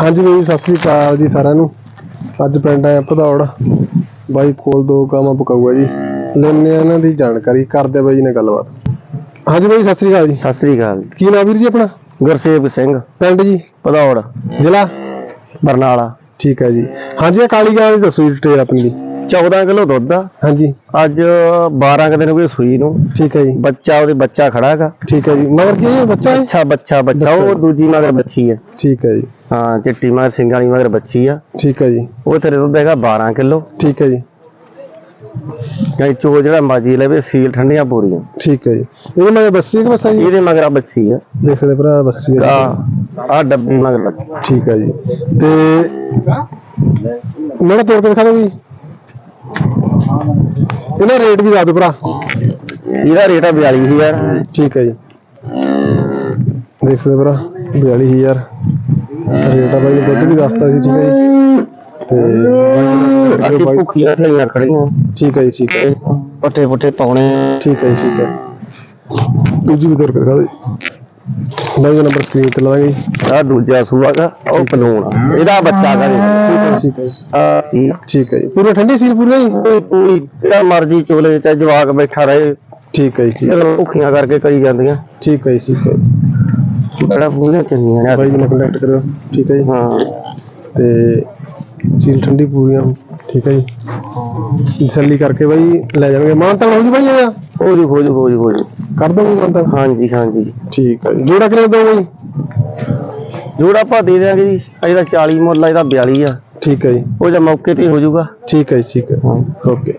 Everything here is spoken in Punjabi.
ਹਾਂਜੀ ਬਈ ਸਤਿ ਸ੍ਰੀ ਅਕਾਲ ਜੀ ਸਾਰਿਆਂ ਨੂੰ। ਅੱਜ ਪਿੰਡ ਆਇਆ ਭਦੌੜ। ਬਾਈ ਕੋਲ ਦੋ ਗਾਵਾਂ ਪਕਾਊਗਾ ਜੀ। ਲੈਣੇ ਆ ਇਹਨਾਂ ਦੀ ਜਾਣਕਾਰੀ ਕਰਦੇ ਬਾਈ ਨਾਲ ਗੱਲਬਾਤ। ਹਾਂਜੀ ਬਾਈ ਸਤਿ ਸ੍ਰੀ ਅਕਾਲ ਜੀ। ਸਤਿ ਸ੍ਰੀ ਅਕਾਲ ਜੀ। ਕੀ ਨਾਮ ਵੀਰ ਜੀ ਆਪਣਾ? ਗੁਰਸੇਵਕ ਸਿੰਘ। ਪਿੰਡ ਜੀ? ਭਦੌੜ। ਜ਼ਿਲ੍ਹਾ? ਬਰਨਾਲਾ। ਠੀਕ ਹੈ ਜੀ। ਹਾਂਜੀ ਇਹ ਕਾਲੀ ਗਾਂ ਦੀ ਦੱਸੋ ਜੀ ਡਿਟੇਲ ਆਪਣੀ ਜੀ। 14 ਕਿਲੋ ਦੁੱਧ ਆ। ਹਾਂਜੀ। ਅੱਜ 12 ਕੁ ਦਿਨ ਹੋ ਗਏ ਸੂਈ ਨੂੰ। ਠੀਕ ਹੈ ਜੀ। ਬੱਚਾ ਉਹਦੇ ਬੱਚਾ ਖੜਾ ਹੈਗਾ। ਠੀਕ ਹੈ ਜੀ। ਮਗਰ ਕੀ ਹੈ ਬੱਚਾ ਹੈ ਅੱਛਾ ਬੱਚਾ ਬੱਚਾ ਉਹ। ਦੂਜੀ ਮਗਰ ਬੱਚੀ ਹੈ। ਠੀਕ ਹੈ ਜੀ। ਹਾਂ ਚਿੱਟੀ ਮਗਰ ਸਿੰਘ ਵਾਲੀ ਮਗਰ ਬੱਚੀ ਆ। ਠੀਕ ਹੈ ਜੀ। ਉਹ ਤੇਰੇ ਦੁੱਧ ਹੈਗਾ 12 ਕਿਲੋ। ਠੀਕ ਹੈ ਜੀ। ਗਾਈ ਚੋ ਜਿਹੜਾ ਮਾਜੀ ਲਵੇ ਸੀਲ ਠੰਡੀਆਂ ਪੂਰੀਆਂ। ਠੀਕ ਹੈ ਜੀ। ਇਹਦੇ ਮਗਰ ਬੱਸੀ ਕਿ ਬੱਸਾ ਜੀ? ਇਹਦੇ ਮਗਰ ਆ ਬੱਚੀ ਆ। ਦੇਖ ਸਕਦੇ ਭਰਾ ਬੱਸੀ ਆ ਆ ਡੱਬੀ ਮਗਰ ਬੱਚੀ। ਠੀਕ ਹੈ ਜੀ। ਤੇ ਮੇਰਾ ਤੋੜ ਕੇ ਦਿਖਾ ਦਿਓ ਜੀ। ਇਹਦਾ ਰੇਟ ਵੀ ਦੱਸ ਦਿਓ ਭਰਾ? ਇਹਦਾ ਰੇਟ ਆ 42000 ਠੀਕ ਹੈ ਜੀ। ਦੇਖ ਸਕਦੇ ਭਰਾ 42000 ਰੇਟ ਆ ਬਾਈ ਨੇ ਦੁੱਧ ਵੀ ਦੱਸਤਾ ਸੀ ਠੀਕ ਹੈ ਜੀ। ਤੇ ਬਾਈ ਅਸੀਂ ਭੁੱਖੀਆਂ ਥਈਆਂ ਖੜੀਆਂ ਠੀਕ ਹੈ ਜੀ ਠੀਕ ਹੈ। ਪੱਠੇ ਪੁੱਠੇ ਪਾਉਣੇ ਠੀਕ ਹੈ ਜੀ ਠੀਕ ਹੈ। ਦੂਜੀ ਵੀ ਤੋੜ ਕੇ ਦਿਖਾ ਦਿਓ ਜੀ ਬਾਈ ਦਾ ਨੰਬਰ ਸਕਰੀਨ ਤੇ ਲਵਾਂਗੇ ਆ ਦੂਜਾ ਸੂਆ ਦਾ ਉਹ ਪਲੂਣ। ਇਹਦਾ ਬੱਚਾ ਹੈ ਜੀ, ਠੀਕ ਹੈ ਜੀ, ਆ ਇਹ ਠੀਕ ਹੈ ਜੀ। ਪੂਰਾ ਠੰਡੀ ਸੀਲ ਪੂਰਾ? ਜੀ ਕੋਈ ਕੋਈ ਜਿਹੜਾ ਮਰਜ਼ੀ ਚੋਲੇ ਚ ਜਵਾਕ ਬੈਠਾ ਰਹੇ। ਠੀਕ ਹੈ ਜੀ ਠੀਕ- ਇਹ ਭੁੱਖੀਆਂ ਕਰਕੇ ਕਰੀ ਜਾਂਦੀਆਂ। ਠੀਕ ਹੈ ਜੀ ਠੀਕ ਹੈ ਜੀ। ਬੜਾ ਪੂਰੀਆਂ ਚੰਗੀਆਂ ਨੇ। ਬਾਈ ਜੀ ਨਾਲ ਕੰਟੈਕਟ ਕਰਿਓ। ਠੀਕ ਹੈ ਜੀ। ਹਾਂ। ਤੇ ਸੀਲ ਠੰਡੀ ਪੂਰੀਆਂ। ਠੀਕ ਹੈ ਜੀ। ਤਸੱਲੀ ਕਰਕੇ ਬਾਈ ਲੈ ਜਾਣਗੇ ਮਾਨਤਾ ਹੋ ਜੀ ਬਾਈ ਇਹਦਾ ਹੋ ਜੂ ਹੋ ਜੂ ਹੋ ਜੂ ਹੋ ਜੂ। ਕਰ ਦੋਗੇ ਮਾਨਤਾ ਹਾਂਜੀ ਹਾਂਜੀ। ਠੀਕ ਹੈ ਜੀ। ਜੋੜਾ ਕਿੰਨੇ ਦੋ ਬਾਈ ਜੋੜਾ ਆਪਾਂ ਦੇ ਦਿਆਂਗੇ ਜੀ। ਇਹਦਾ 40 ਮੁੱਲ ਆ ਇਹਦਾ 42 ਆ। ਠੀਕ ਹੈ ਜੀ। ਉਹ ਜਾਂ ਮੌਕੇ ਤੇ ਹੋ ਜਾਊਗਾ ਠੀਕ ਹੈ ਜੀ ਠੀਕ ਹੈ ਹਾਂ। ਓਕੇ।